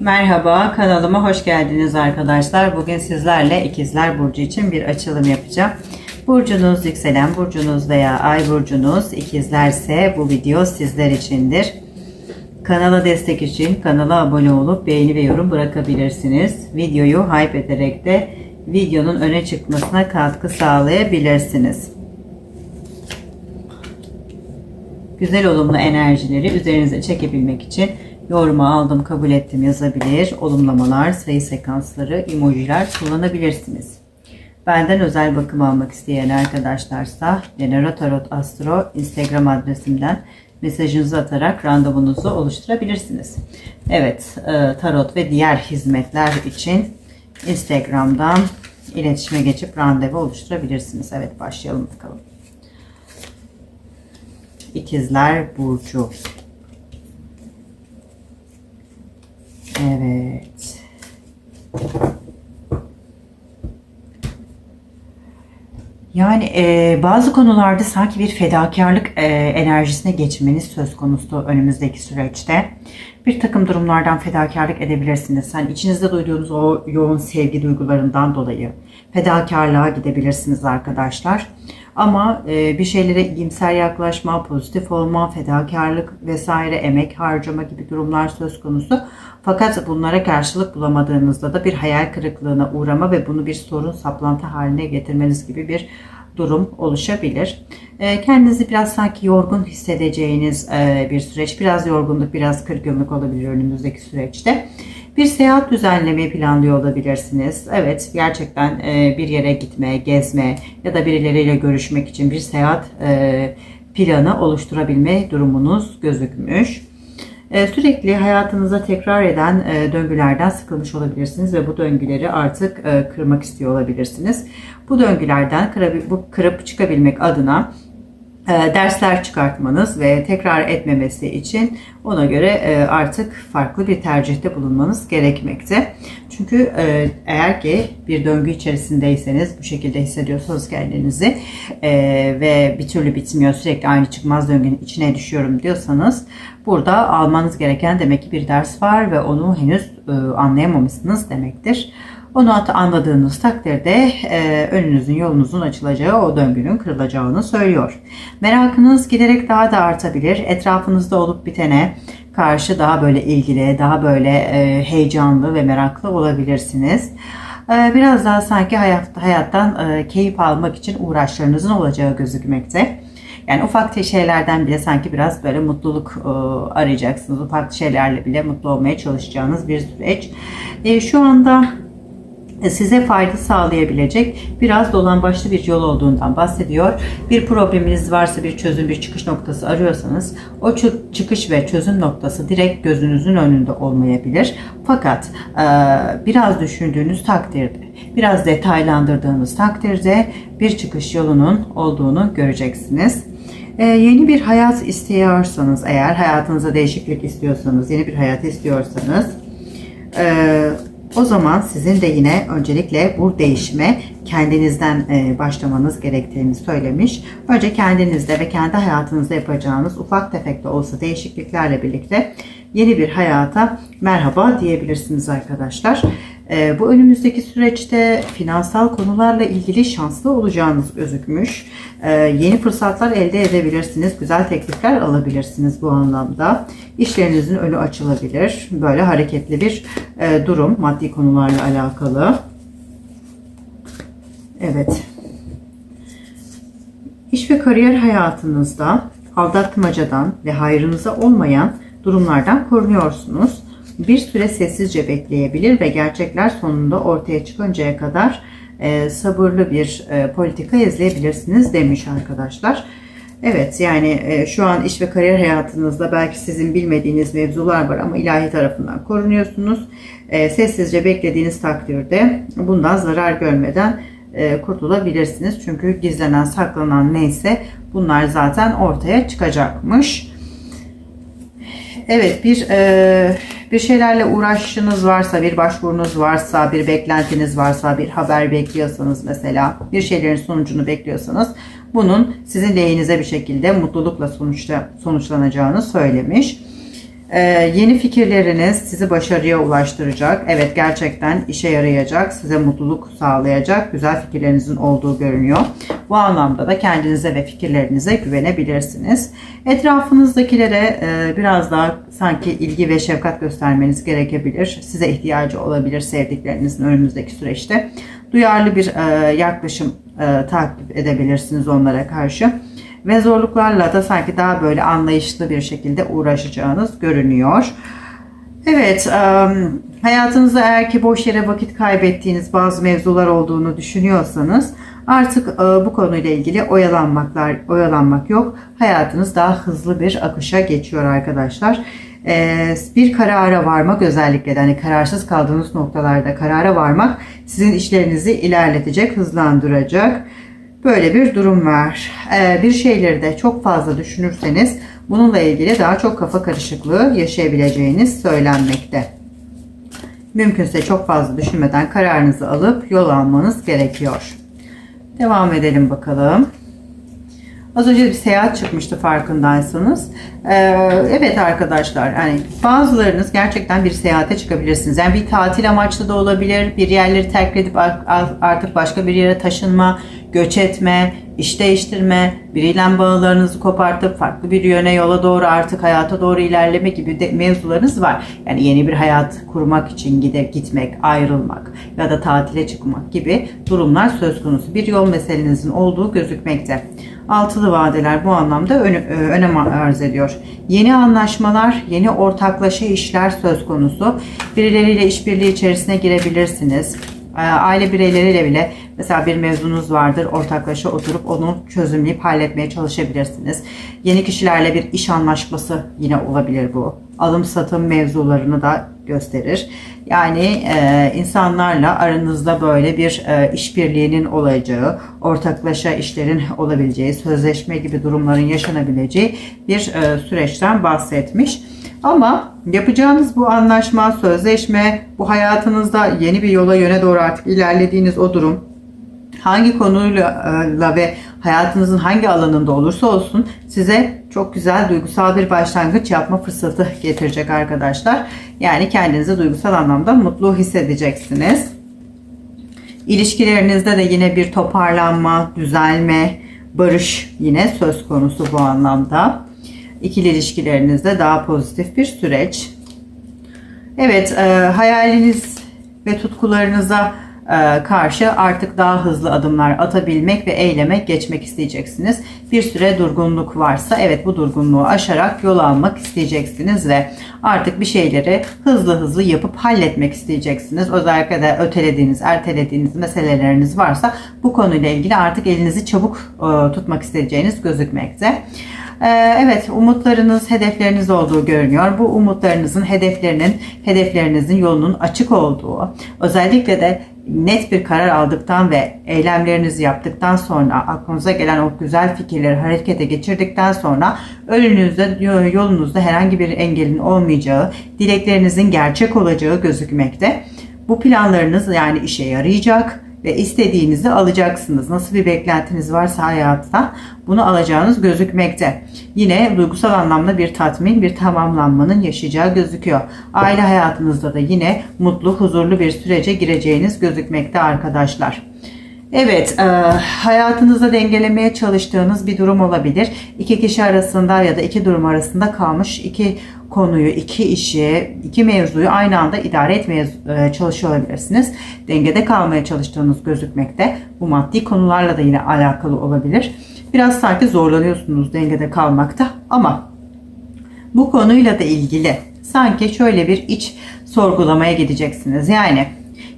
Merhaba kanalıma hoş geldiniz arkadaşlar. Bugün sizlerle ikizler burcu için bir açılım yapacağım. Burcunuz yükselen burcunuz veya ay burcunuz ikizlerse bu video sizler içindir. Kanala destek için kanala abone olup beğeni ve yorum bırakabilirsiniz. Videoyu hype ederek de videonun öne çıkmasına katkı sağlayabilirsiniz. Güzel olumlu enerjileri üzerinize çekebilmek için yoruma aldım kabul ettim yazabilir. Olumlamalar, sayı sekansları, emojiler kullanabilirsiniz. Benden özel bakım almak isteyen arkadaşlarsa Genera Tarot Astro Instagram adresimden mesajınızı atarak randevunuzu oluşturabilirsiniz. Evet, e, tarot ve diğer hizmetler için Instagram'dan iletişime geçip randevu oluşturabilirsiniz. Evet, başlayalım bakalım. İkizler Burcu. Evet. Yani e, bazı konularda sanki bir fedakarlık e, enerjisine geçmeniz söz konusu önümüzdeki süreçte. Bir takım durumlardan fedakarlık edebilirsiniz. Hani içinizde duyduğunuz o yoğun sevgi duygularından dolayı fedakarlığa gidebilirsiniz arkadaşlar. Ama e, bir şeylere iyimser yaklaşma, pozitif olma, fedakarlık vesaire, emek harcama gibi durumlar söz konusu. Fakat bunlara karşılık bulamadığınızda da bir hayal kırıklığına uğrama ve bunu bir sorun saplantı haline getirmeniz gibi bir durum oluşabilir. E, kendinizi biraz sanki yorgun hissedeceğiniz e, bir süreç. Biraz yorgunluk, biraz kırgınlık olabilir önümüzdeki süreçte. Bir seyahat düzenlemeyi planlıyor olabilirsiniz. Evet, gerçekten e, bir yere gitme, gezme ya da birileriyle görüşmek için bir seyahat e, planı oluşturabilme durumunuz gözükmüş. E, sürekli hayatınıza tekrar eden döngülerden sıkılmış olabilirsiniz ve bu döngüleri artık kırmak istiyor olabilirsiniz. Bu döngülerden kırıp, kırıp çıkabilmek adına dersler çıkartmanız ve tekrar etmemesi için ona göre e, artık farklı bir tercihte bulunmanız gerekmekte. Çünkü e, eğer ki bir döngü içerisindeyseniz bu şekilde hissediyorsanız kendinizi ve bir türlü bitmiyor sürekli aynı çıkmaz döngünün içine düşüyorum diyorsanız burada almanız gereken demek ki bir ders var ve onu henüz anlayamamışsınız demektir. Onu anladığınız takdirde e, önünüzün yolunuzun açılacağı, o döngünün kırılacağını söylüyor. Merakınız giderek daha da artabilir. Etrafınızda olup bitene karşı daha böyle ilgili, daha böyle e, heyecanlı ve meraklı olabilirsiniz. E, biraz daha sanki hayat, hayattan e, keyif almak için uğraşlarınızın olacağı gözükmekte. Yani ufak şeylerden bile sanki biraz böyle mutluluk e, arayacaksınız. Ufak şeylerle bile mutlu olmaya çalışacağınız bir süreç. Şu anda size fayda sağlayabilecek biraz dolan başlı bir yol olduğundan bahsediyor. Bir probleminiz varsa bir çözüm, bir çıkış noktası arıyorsanız o çıkış ve çözüm noktası direkt gözünüzün önünde olmayabilir. Fakat biraz düşündüğünüz takdirde, biraz detaylandırdığınız takdirde bir çıkış yolunun olduğunu göreceksiniz. Ee, yeni bir hayat istiyorsanız eğer hayatınıza değişiklik istiyorsanız yeni bir hayat istiyorsanız o zaman sizin de yine öncelikle bu değişime kendinizden e, başlamanız gerektiğini söylemiş. Önce kendinizde ve kendi hayatınızda yapacağınız ufak tefek de olsa değişikliklerle birlikte yeni bir hayata merhaba diyebilirsiniz arkadaşlar. E, bu önümüzdeki süreçte finansal konularla ilgili şanslı olacağınız gözükmüş. E, yeni fırsatlar elde edebilirsiniz. Güzel teklifler alabilirsiniz bu anlamda. İşlerinizin önü açılabilir. Böyle hareketli bir e, durum maddi konularla alakalı. Evet. İş ve kariyer hayatınızda aldatmacadan ve hayrınıza olmayan durumlardan korunuyorsunuz. Bir süre sessizce bekleyebilir ve gerçekler sonunda ortaya çıkıncaya kadar e, sabırlı bir e, politika izleyebilirsiniz demiş arkadaşlar. Evet yani e, şu an iş ve kariyer hayatınızda belki sizin bilmediğiniz mevzular var ama ilahi tarafından korunuyorsunuz. E, sessizce beklediğiniz takdirde bundan zarar görmeden e, kurtulabilirsiniz. Çünkü gizlenen saklanan neyse bunlar zaten ortaya çıkacakmış. Evet bir e, bir şeylerle uğraşınız varsa, bir başvurunuz varsa, bir beklentiniz varsa, bir haber bekliyorsanız mesela, bir şeylerin sonucunu bekliyorsanız bunun sizin lehinize bir şekilde mutlulukla sonuçta sonuçlanacağını söylemiş. Ee, yeni fikirleriniz sizi başarıya ulaştıracak. Evet gerçekten işe yarayacak, size mutluluk sağlayacak güzel fikirlerinizin olduğu görünüyor. Bu anlamda da kendinize ve fikirlerinize güvenebilirsiniz. Etrafınızdakilere e, biraz daha sanki ilgi ve şefkat göstermeniz gerekebilir. Size ihtiyacı olabilir sevdiklerinizin önümüzdeki süreçte. Duyarlı bir e, yaklaşım e, takip edebilirsiniz onlara karşı ve zorluklarla da sanki daha böyle anlayışlı bir şekilde uğraşacağınız görünüyor. Evet, hayatınızda eğer ki boş yere vakit kaybettiğiniz bazı mevzular olduğunu düşünüyorsanız artık bu konuyla ilgili oyalanmaklar oyalanmak yok. Hayatınız daha hızlı bir akışa geçiyor arkadaşlar. Bir karara varmak özellikle de hani kararsız kaldığınız noktalarda karara varmak sizin işlerinizi ilerletecek, hızlandıracak. Böyle bir durum var. Ee, bir şeyleri de çok fazla düşünürseniz bununla ilgili daha çok kafa karışıklığı yaşayabileceğiniz söylenmekte. Mümkünse çok fazla düşünmeden kararınızı alıp yol almanız gerekiyor. Devam edelim bakalım. Az önce bir seyahat çıkmıştı farkındaysanız. Ee, evet arkadaşlar yani bazılarınız gerçekten bir seyahate çıkabilirsiniz. Yani bir tatil amaçlı da olabilir. Bir yerleri terk edip artık başka bir yere taşınma, göç etme, iş değiştirme, biriyle bağlarınızı kopartıp farklı bir yöne yola doğru artık hayata doğru ilerleme gibi de mevzularınız var. Yani yeni bir hayat kurmak için gide, gitmek, ayrılmak ya da tatile çıkmak gibi durumlar söz konusu. Bir yol meselenizin olduğu gözükmekte. Altılı vadeler bu anlamda önem arz ediyor. Yeni anlaşmalar, yeni ortaklaşa işler söz konusu. Birileriyle işbirliği içerisine girebilirsiniz. Aile bireyleriyle bile mesela bir mevzunuz vardır ortaklaşa oturup onu çözümleyip halletmeye çalışabilirsiniz. Yeni kişilerle bir iş anlaşması yine olabilir bu. Alım satım mevzularını da gösterir. Yani e, insanlarla aranızda böyle bir e, işbirliğinin olacağı, ortaklaşa işlerin olabileceği, sözleşme gibi durumların yaşanabileceği bir e, süreçten bahsetmiş. Ama yapacağınız bu anlaşma, sözleşme, bu hayatınızda yeni bir yola yöne doğru artık ilerlediğiniz o durum hangi konuyla ve hayatınızın hangi alanında olursa olsun size çok güzel duygusal bir başlangıç yapma fırsatı getirecek arkadaşlar. Yani kendinizi duygusal anlamda mutlu hissedeceksiniz. İlişkilerinizde de yine bir toparlanma, düzelme, barış yine söz konusu bu anlamda. İkili ilişkilerinizde daha pozitif bir süreç. Evet, e, hayaliniz ve tutkularınıza karşı artık daha hızlı adımlar atabilmek ve eyleme geçmek isteyeceksiniz. Bir süre durgunluk varsa evet bu durgunluğu aşarak yol almak isteyeceksiniz ve artık bir şeyleri hızlı hızlı yapıp halletmek isteyeceksiniz. Özellikle de ötelediğiniz, ertelediğiniz meseleleriniz varsa bu konuyla ilgili artık elinizi çabuk e, tutmak isteyeceğiniz gözükmekte. Ee, evet umutlarınız, hedefleriniz olduğu görünüyor. Bu umutlarınızın, hedeflerinin, hedeflerinizin yolunun açık olduğu, özellikle de net bir karar aldıktan ve eylemlerinizi yaptıktan sonra aklınıza gelen o güzel fikirleri harekete geçirdikten sonra önünüzde yolunuzda herhangi bir engelin olmayacağı, dileklerinizin gerçek olacağı gözükmekte. Bu planlarınız yani işe yarayacak ve istediğinizi alacaksınız. Nasıl bir beklentiniz varsa hayatta bunu alacağınız gözükmekte. Yine duygusal anlamda bir tatmin, bir tamamlanmanın yaşayacağı gözüküyor. Aile hayatınızda da yine mutlu, huzurlu bir sürece gireceğiniz gözükmekte arkadaşlar. Evet, e, hayatınızda dengelemeye çalıştığınız bir durum olabilir. İki kişi arasında ya da iki durum arasında kalmış iki konuyu, iki işi, iki mevzuyu aynı anda idare etmeye e, çalışıyor olabilirsiniz. Dengede kalmaya çalıştığınız gözükmekte. Bu maddi konularla da yine alakalı olabilir. Biraz sanki zorlanıyorsunuz dengede kalmakta ama bu konuyla da ilgili sanki şöyle bir iç sorgulamaya gideceksiniz. Yani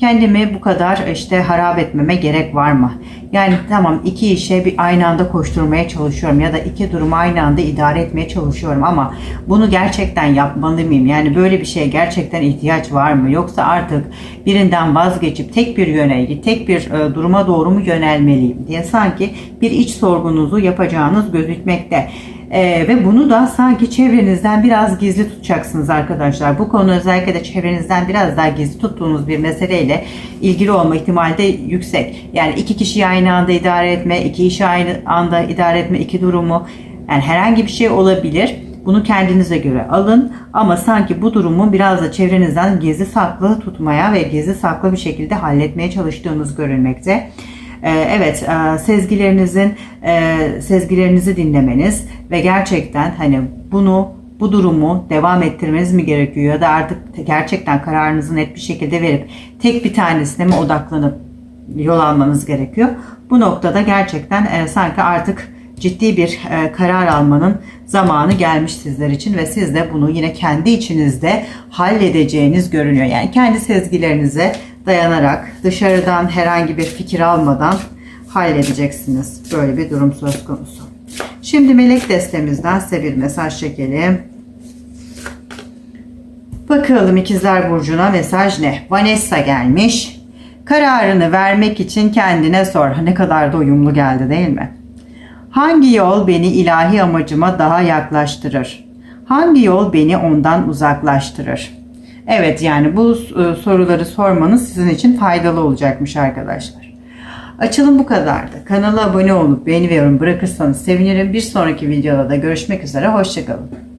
kendimi bu kadar işte harap etmeme gerek var mı? Yani tamam iki işe bir aynı anda koşturmaya çalışıyorum ya da iki durumu aynı anda idare etmeye çalışıyorum ama bunu gerçekten yapmalı mıyım? Yani böyle bir şeye gerçekten ihtiyaç var mı? Yoksa artık birinden vazgeçip tek bir yöne, tek bir e, duruma doğru mu yönelmeliyim diye sanki bir iç sorgunuzu yapacağınız gözükmekte. Ee, ve bunu da sanki çevrenizden biraz gizli tutacaksınız arkadaşlar. Bu konu özellikle de çevrenizden biraz daha gizli tuttuğunuz bir meseleyle ilgili olma ihtimali de yüksek. Yani iki kişiyi aynı anda idare etme, iki işi aynı anda idare etme, iki durumu yani herhangi bir şey olabilir. Bunu kendinize göre alın ama sanki bu durumu biraz da çevrenizden gizli saklı tutmaya ve gizli saklı bir şekilde halletmeye çalıştığınız görülmekte. Ee, Evet, e, sezgilerinizin e, sezgilerinizi dinlemeniz ve gerçekten hani bunu bu durumu devam ettirmeniz mi gerekiyor ya da artık gerçekten kararınızı net bir şekilde verip tek bir tanesine mi odaklanıp yol almanız gerekiyor. Bu noktada gerçekten e, sanki artık ciddi bir karar almanın zamanı gelmiş sizler için ve siz de bunu yine kendi içinizde halledeceğiniz görünüyor. Yani kendi sezgilerinize dayanarak dışarıdan herhangi bir fikir almadan halledeceksiniz. Böyle bir durum söz konusu. Şimdi melek destemizden size bir mesaj çekelim. Bakalım ikizler burcuna mesaj ne? Vanessa gelmiş. Kararını vermek için kendine sor. Ne kadar da uyumlu geldi değil mi? Hangi yol beni ilahi amacıma daha yaklaştırır? Hangi yol beni ondan uzaklaştırır? Evet yani bu e, soruları sormanız sizin için faydalı olacakmış arkadaşlar. Açılım bu kadardı. Kanala abone olup beğeni ve yorum bırakırsanız sevinirim. Bir sonraki videoda da görüşmek üzere. Hoşçakalın.